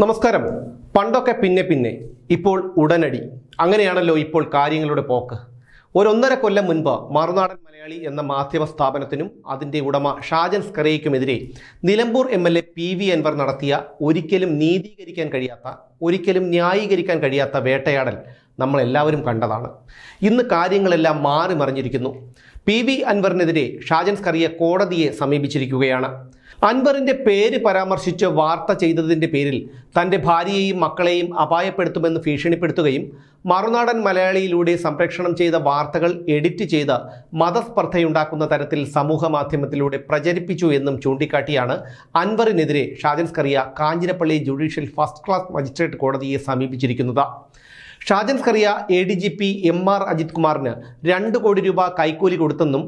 നമസ്കാരം. പണ്ടൊക്കെ പിന്നെ പിന്നെ. ഇപ്പോൾ ഉടനടി. അങ്ങനെയാണല്ലോ ഇപ്പോൾ കാര്യങ്ങളുടെ പോക്ക്. ഒരൊന്നര കൊല്ലം മുൻപ് മറുനാടൻ മലയാളി എന്ന മാധ്യമ സ്ഥാപനത്തിനും അതിന്റെ ഉടമ Shajan സ്കറിയയ്ക്കുമെതിരെ Nilambur M L A P V Anvar നടത്തിയ ഒരിക്കലും നീതീകരിക്കാൻ കഴിയാത്ത ഒരിക്കലും ന്യായീകരിക്കാൻ കഴിയാത്ത വേട്ടയാടൽ നമ്മളെല്ലാവരും കണ്ടതാണ്. ഇന്ന് കാര്യങ്ങളെല്ലാം മാറി മറിഞ്ഞിരിക്കുന്നു പി വി അൻവറിനെതിരെ ഷാജൻ സ്കറിയ കോടതിയെ സമീപിച്ചിരിക്കുകയാണ്. അൻവറിന്റെ പേര് പരാമർശിച്ച് വാർത്ത ചെയ്തതിന്റെ പേരിൽ തന്റെ ഭാര്യയെയും മക്കളെയും അപായപ്പെടുത്തുമെന്ന് ഭീഷണിപ്പെടുത്തുകയും മറുനാടൻ മലയാളിയിലൂടെ സംപ്രേഷണം ചെയ്ത വാർത്തകൾ എഡിറ്റ് ചെയ്ത് മതസ്പർദ്ധയുണ്ടാക്കുന്ന തരത്തിൽ സമൂഹ മാധ്യമത്തിലൂടെ പ്രചരിപ്പിച്ചു എന്നും ചൂണ്ടിക്കാട്ടിയാണ് അൻവറിനെതിരെ Shajan Skariya Kanjirappally judicial first class magistrate കോടതിയെ സമീപിച്ചിരിക്കുന്നത്. Shajan Skariya A D G P M R Ajith കുമാറിന് രണ്ട് കോടി രൂപ കൈക്കൂലി കൊടുത്തെന്നും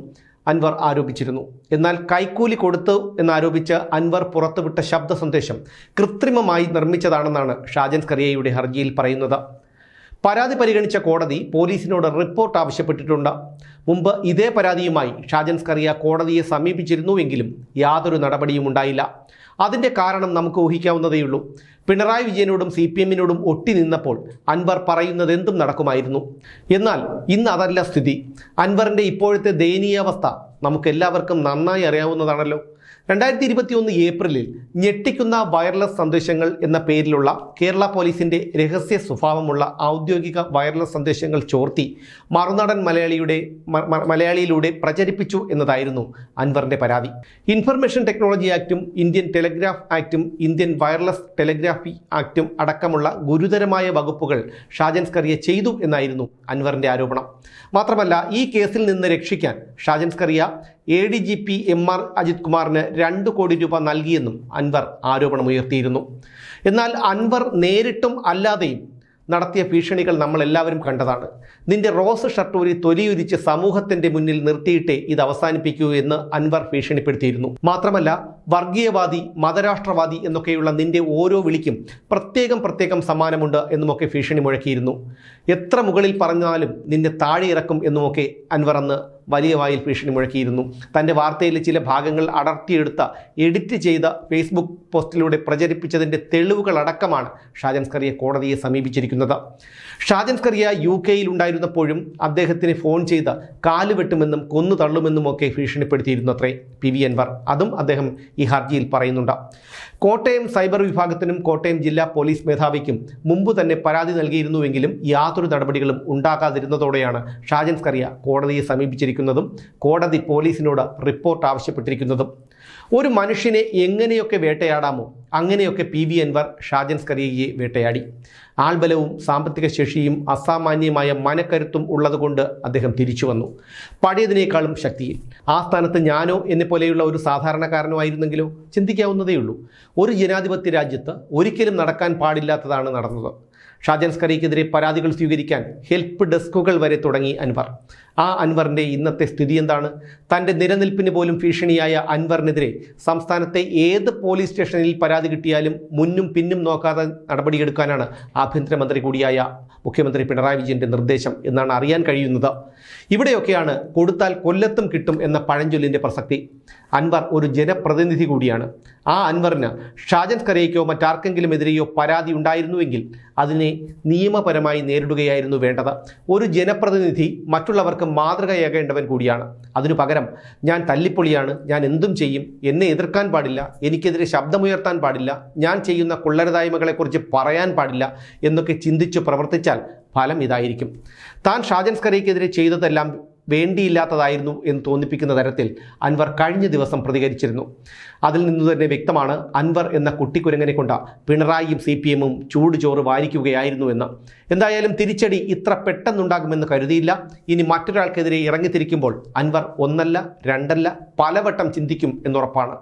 അൻവർ ആരോപിച്ചിരുന്നു. എന്നാൽ കൈക്കൂലി കൊടുത്തു എന്നാരോപിച്ച് അൻവർ പുറത്തുവിട്ട ശബ്ദ സന്ദേശം കൃത്രിമമായി നിർമ്മിച്ചതാണെന്നാണ് ഷാജൻ സ്കറിയയുടെ ഹർജിയിൽ പറയുന്നത്. പരാതി പരിഗണിച്ച കോടതി പോലീസിനോട് റിപ്പോർട്ട് ആവശ്യപ്പെട്ടിട്ടുണ്ട്. മുമ്പ് ഇതേ പരാതിയുമായി ഷാജൻ സ്കറിയ കോടതിയെ സമീപിച്ചിരുന്നുവെങ്കിലും യാതൊരു നടപടിയും ഉണ്ടായില്ല. അതിന്റെ കാരണം നമുക്ക് ഊഹിക്കാവുന്നതേയുള്ളൂ. പിണറായി വിജയനോടും സി പി എമ്മിനോടും ഒട്ടി നിന്നപ്പോൾ അൻവർ പറയുന്നത് എന്തും നടക്കുമായിരുന്നു. എന്നാൽ ഇന്ന് അതല്ല സ്ഥിതി. അൻവറിന്റെ ഇപ്പോഴത്തെ ദയനീയാവസ്ഥ നമുക്കെല്ലാവർക്കും നന്നായി അറിയാവുന്നതാണല്ലോ. രണ്ടായിരത്തി ഇരുപത്തി ഒന്ന് ഏപ്രിലിൽ ഞെട്ടിക്കുന്ന വയർലെസ് സന്ദേശങ്ങൾ എന്ന പേരിലുള്ള കേരള പോലീസിന്റെ രഹസ്യ സ്വഭാവമുള്ള ഔദ്യോഗിക വയർലെസ് സന്ദേശങ്ങൾ ചോർത്തി മറുനാടൻ മലയാളിയുടെ മലയാളിയിലൂടെ പ്രചരിപ്പിച്ചു എന്നതായിരുന്നു അൻവറിന്റെ പരാതി. ഇൻഫർമേഷൻ ടെക്നോളജി ആക്റ്റും ഇന്ത്യൻ ടെലഗ്രാഫ് ആക്റ്റും ഇന്ത്യൻ വയർലെസ് ടെലഗ്രാഫി ആക്റ്റും അടക്കമുള്ള ഗുരുതരമായ വകുപ്പുകൾ ഷാജൻ സ്കറിയ ചെയ്തു എന്നായിരുന്നു അൻവറിന്റെ ആരോപണം. മാത്രമല്ല ഈ കേസിൽ നിന്ന് രക്ഷിക്കാൻ Shajan Skariya A D G P M R Ajith കുമാറിന് രണ്ട് കോടി രൂപ നൽകിയെന്നും അൻവർ ആരോപണമുയർത്തിയിരുന്നു എന്നാൽ അൻവർ നേരിട്ടും അല്ലാതെയും നടത്തിയ ഭീഷണികൾ നമ്മളെല്ലാവരും കണ്ടതാണ്. നിന്റെ റോസ് ഷർട്ട് ഷർട്ടൂരി തൊലിയുരിച്ച് സമൂഹത്തിന്റെ മുന്നിൽ നിർത്തിയിട്ടേ ഇത് അവസാനിപ്പിക്കൂ എന്ന് അൻവർ ഭീഷണിപ്പെടുത്തിയിരുന്നു. മാത്രമല്ല വർഗീയവാദി മതരാഷ്ട്രവാദി എന്നൊക്കെയുള്ള നിന്റെ ഓരോ വിളിക്കും പ്രത്യേകം പ്രത്യേകം സമ്മാനമുണ്ട് എന്നുമൊക്കെ ഭീഷണി മുഴക്കിയിരുന്നു. എത്ര മുകളിൽ പറഞ്ഞാലും നിന്നെ താഴെ ഇറക്കും എന്നുമൊക്കെ അൻവർ അന്ന് വലിയ വായിൽ ഭീഷണി മുഴക്കിയിരുന്നു. തന്റെ വാർത്തയിലെ ചില ഭാഗങ്ങൾ അടർത്തിയെടുത്ത എഡിറ്റ് ചെയ്ത ഫേസ്ബുക്ക് പോസ്റ്റിലൂടെ പ്രചരിപ്പിച്ചതിന്റെ തെളിവുകളടക്കമാണ് ഷാജൻസ്കറിയെ കോടതിയെ സമീപിച്ചിരിക്കുന്നത്. ഷാജൻസ്കറിയ യു കെയിൽ ഉണ്ടായിരുന്നപ്പോഴും അദ്ദേഹത്തിന് ഫോൺ ചെയ്ത് കാൽ വെട്ടുമെന്നും കൊന്നു തള്ളുമെന്നുമൊക്കെ ഭീഷണിപ്പെടുത്തിയിരുന്നു അത്രേ പി വി അൻവർ. അതും അദ്ദേഹം ഈ ഹർജിയിൽ പറയുന്നുണ്ട്. കോട്ടയം സൈബർ വിഭാഗത്തിനും കോട്ടയം ജില്ലാ പോലീസ് മേധാവിക്കും മുമ്പ് തന്നെ പരാതി നൽകിയിരുന്നുവെങ്കിലും യാതൊരു നടപടികളും ഉണ്ടാകാതിരുന്നതോടെയാണ് ഷാജൻസ്കറിയ കോടതിയെ സമീപിച്ചിരിക്കുന്നതും. കോടതി പോലീസിനോട് റിപ്പോർട്ട് ആവശ്യപ്പെട്ടിരിക്കുന്നതും. ഒരു മനുഷ്യനെ എങ്ങനെയൊക്കെ വേട്ടയാടാമോ അങ്ങനെയൊക്കെ പി വി അൻവർ ഷാജൻ സ്കറിയയെ വേട്ടയാടി. ആൾബലവും സാമ്പത്തിക ശേഷിയും അസാമാന്യമായ മനക്കരുത്തും ഉള്ളതുകൊണ്ട് അദ്ദേഹം തിരിച്ചു വന്നു. പഴയതിനേക്കാളും ശക്തിയിൽ. ആ സ്ഥാനത്ത് ഞാനോ എന്നെ പോലെയുള്ള ഒരു സാധാരണക്കാരനോ ആയിരുന്നെങ്കിലോ ചിന്തിക്കാവുന്നതേയുള്ളൂ ഒരു ജനാധിപത്യ രാജ്യത്ത് ഒരിക്കലും നടക്കാൻ പാടില്ലാത്തതാണ് നടന്നത്. ഷാജൻ സ്കറിക്കെതിരെ പരാതികൾ സ്വീകരിക്കാൻ ഹെൽപ്പ് ഡെസ്കുകൾ വരെ തുടങ്ങി അൻവർ. ആ അൻവറിന്റെ ഇന്നത്തെ സ്ഥിതി എന്താണ്? തന്റെ നിലനിൽപ്പിന് പോലും ഭീഷണിയായ അൻവറിനെതിരെ സംസ്ഥാനത്തെ ഏത് പോലീസ് സ്റ്റേഷനിൽ പരാതി കിട്ടിയാലും മുന്നും പിന്നും നോക്കാതെ നടപടിയെടുക്കാനാണ് ആഭ്യന്തരമന്ത്രി കൂടിയായ മുഖ്യമന്ത്രി പിണറായി വിജയന്റെ നിർദ്ദേശം എന്നാണ് അറിയാൻ കഴിയുന്നത്. ഇവിടെയൊക്കെയാണ് കൊടുത്താൽ കൊല്ലത്തും കിട്ടും എന്ന പഴഞ്ചൊല്ലിന്റെ പ്രസക്തി. അൻവർ ഒരു ജനപ്രതിനിധി കൂടിയാണ്. ആ അൻവറിന് ഷാജൻ കരയ്ക്കോ മറ്റാർക്കെങ്കിലും എതിരെയോ പരാതി ഉണ്ടായിരുന്നുവെങ്കിൽ അതിനെ നിയമപരമായി നേരിടുകയായിരുന്നു വേണ്ടത്. ഒരു ജനപ്രതിനിധി മറ്റുള്ളവർക്ക് മാതൃകയാകേണ്ടവൻ കൂടിയാണ്. അതിനു പകരം ഞാൻ തല്ലിപ്പൊളിയാണ്. ഞാൻ എന്തും ചെയ്യും. എന്നെ എതിർക്കാൻ പാടില്ല. എനിക്കെതിരെ ശബ്ദമുയർത്താൻ പാടില്ല. ഞാൻ ചെയ്യുന്ന കുള്ളരതായ്മകളെക്കുറിച്ച് പറയാൻ പാടില്ല എന്നൊക്കെ ചിന്തിച്ച് പ്രവർത്തിച്ചാൽ ഫലം ഇതായിരിക്കും. താൻ ഷാജൻസ്കറിക്കെതിരെ ചെയ്തതെല്ലാം വേണ്ടിയില്ലാത്തതായിരുന്നു എന്ന് തോന്നിപ്പിക്കുന്ന തരത്തിൽ അൻവർ കഴിഞ്ഞ ദിവസം പ്രതികരിച്ചിരുന്നു. അതിൽ നിന്നു തന്നെ വ്യക്തമാണ് അൻവർ എന്ന കുട്ടിക്കുരങ്ങനെ കൊണ്ട പിണറായിയും സി പി എമ്മും ചൂട് ചോറ് വാരിക്കുകയായിരുന്നു എന്ന്. എന്തായാലും തിരിച്ചടി ഇത്ര പെട്ടെന്നുണ്ടാകുമെന്ന് കരുതിയില്ല. ഇനി മറ്റൊരാൾക്കെതിരെ ഇറങ്ങിത്തിരിക്കുമ്പോൾ അൻവർ ഒന്നല്ല രണ്ടല്ല പലവട്ടം ചിന്തിക്കും എന്നുറപ്പാണ്.